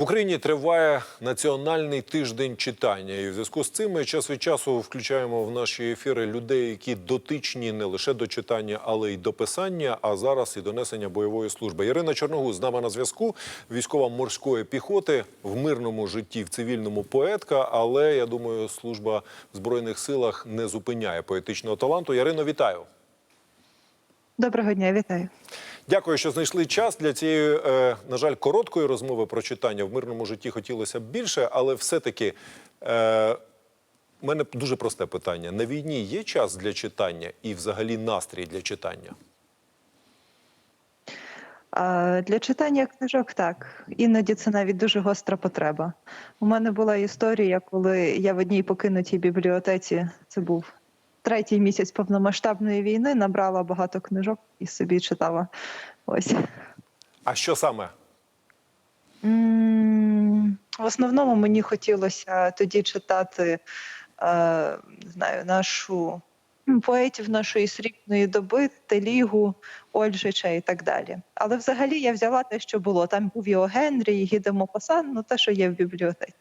В Україні триває національний тиждень читання, і в зв'язку з цим ми час від часу включаємо в наші ефіри людей, які дотичні не лише до читання, але й до писання, а зараз і до несення бойової служби. Ірина Чорногуз з нами на зв'язку, військова морської піхоти в мирному житті, в цивільному поетка. Але я думаю, служба в збройних силах не зупиняє поетичного таланту. Ярино, вітаю. Доброго дня, вітаю. Дякую, що знайшли час для цієї, е, на жаль, короткої розмови про читання. В мирному житті хотілося б більше, але все-таки е, у мене дуже просте питання: на війні є час для читання і взагалі настрій для читання? Для читання книжок так. Іноді це навіть дуже гостра потреба. У мене була історія, коли я в одній покинутій бібліотеці, це був третій місяць повномасштабної війни, набрала багато книжок і собі читала. Ось. А що саме? В основному мені хотілося тоді читати е, знаю, нашу поетів нашої срібної доби, Телігу, Ольжича і так далі. Але взагалі я взяла те, що було. Там був і О Генрі, і ну те, що є в бібліотеці.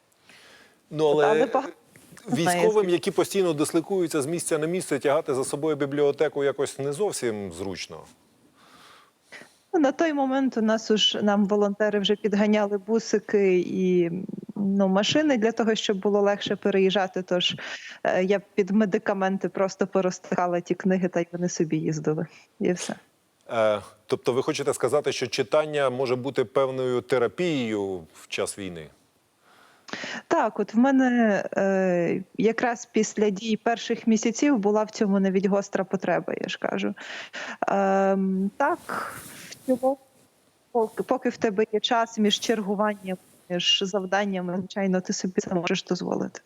Ну але, Але багато військовим, які постійно дисликуються з місця на місце, тягати за собою бібліотеку якось не зовсім зручно. Ну, На той момент у нас уж нам волонтери вже підганяли бусики і ну, машини для того, щоб було легше переїжджати. Тож е, я під медикаменти просто порозтикала ті книги, та й вони собі їздили. І все. Е, тобто, ви хочете сказати, що читання може бути певною терапією в час війни? Так, от в мене е, якраз після дій перших місяців була в цьому навіть гостра потреба, я ж кажу. Е, так, поки, поки в тебе є час між чергуванням, між завданнями, звичайно, ти собі це можеш дозволити.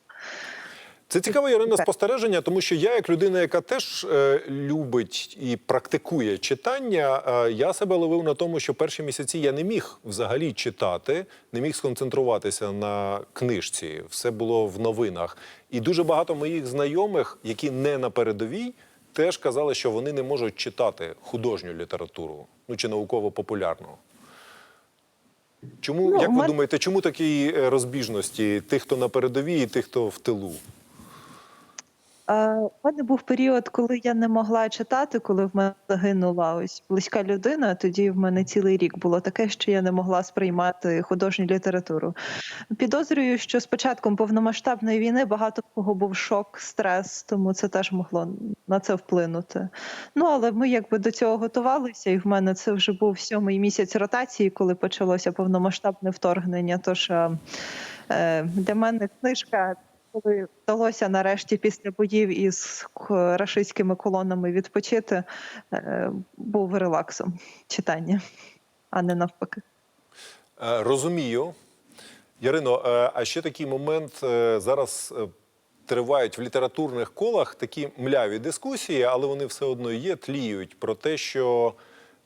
Це цікаве Ірина спостереження, тому що я, як людина, яка теж е, любить і практикує читання, е, я себе ловив на тому, що перші місяці я не міг взагалі читати, не міг сконцентруватися на книжці. Все було в новинах. І дуже багато моїх знайомих, які не на передовій, теж казали, що вони не можуть читати художню літературу, ну чи науково-популярну. Чому, Ну, як ви думаєте, чому такі е, розбіжності тих, хто на передовій, і тих, хто в тилу? У мене був період, коли я не могла читати, коли в мене загинула ось близька людина. Тоді в мене цілий рік було таке, що я не могла сприймати художню літературу. Підозрюю, що з початком повномасштабної війни багато кого був шок, стрес, тому це теж могло на це вплинути. Ну але ми якби до цього готувалися, і в мене це вже був сьомий місяць ротації, коли почалося повномасштабне вторгнення. Тож е, для мене книжка коли вдалося нарешті після боїв із рашистськими колонами відпочити, е, був релаксом читання, а не навпаки. Е, Розумію. Ярино, е, а ще такий момент зараз тривають в літературних колах такі мляві дискусії, але вони все одно є, тліють про те, що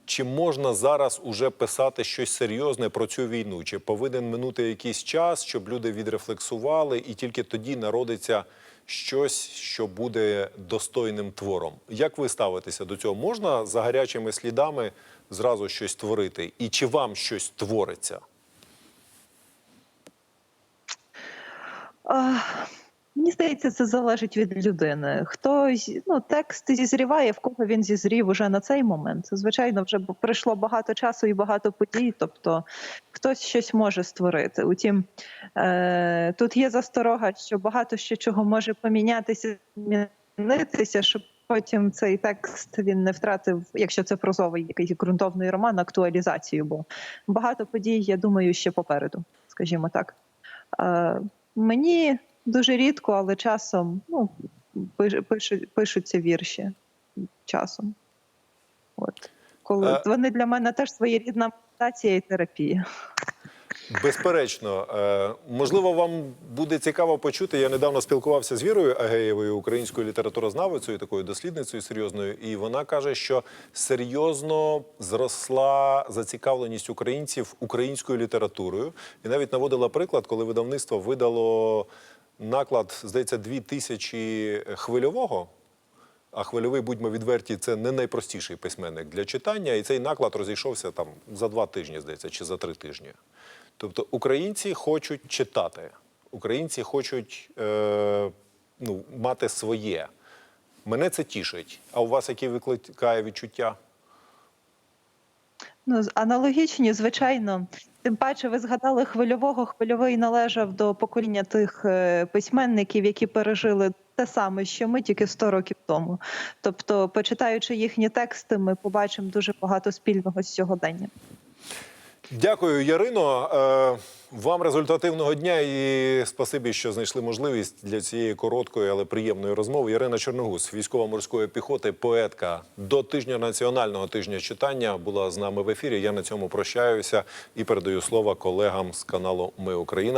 чи можна зараз уже писати щось серйозне про цю війну, чи повинен минути якийсь час, щоб люди відрефлексували, і тільки тоді народиться щось, що буде достойним твором. Як ви ставитеся до цього? Можна за гарячими слідами зразу щось творити? І чи вам щось твориться? Здається, це залежить від людини. Хто з- ну, текст зізріває, в кого він зізрів уже на цей момент. Звичайно, вже пройшло багато часу і багато подій. Тобто хтось щось може створити. Утім, е, тут є засторога, що багато ще чого може помінятися, змінитися, щоб потім цей текст він не втратив, якщо це прозовий якийсь ґрунтовний роман, актуалізацію. Бо багато подій, я думаю, ще попереду, скажімо так. Е, Мені дуже рідко, але часом ну, пиш- пишу- пишуться вірші часом. От. Коли Е. вони для мене теж своєрідна медитація і терапія. Безперечно, Е, можливо, вам буде цікаво почути. Я недавно спілкувався з Вірою Агеєвою, українською літературознавицею, такою дослідницею серйозною, і вона каже, що серйозно зросла зацікавленість українців українською літературою, і навіть наводила приклад, коли видавництво видало наклад, здається, дві тисячі хвильового. А хвильовий, будьмо відверті, це не найпростіший письменник для читання, і цей наклад розійшовся там за два тижні, здається, чи за три тижні. Тобто українці хочуть читати, українці хочуть е, ну, мати своє. Мене це тішить. А у вас які викликає відчуття? Ну, аналогічні, звичайно. Тим паче, ви згадали хвильового. Хвильовий належав до покоління тих е, письменників, які пережили те саме, що ми тільки 100 років тому. Тобто, почитаючи їхні тексти, ми побачимо дуже багато спільного з сьогодення. Дякую, Ярино. Е, Вам результативного дня і спасибі, що знайшли можливість для цієї короткої, але приємної розмови. Ярина Чорногуз, військово-морської піхоти, поетка до тижня національного тижня читання, була з нами в ефірі. Я на цьому прощаюся і передаю слово колегам з каналу Ми Україна.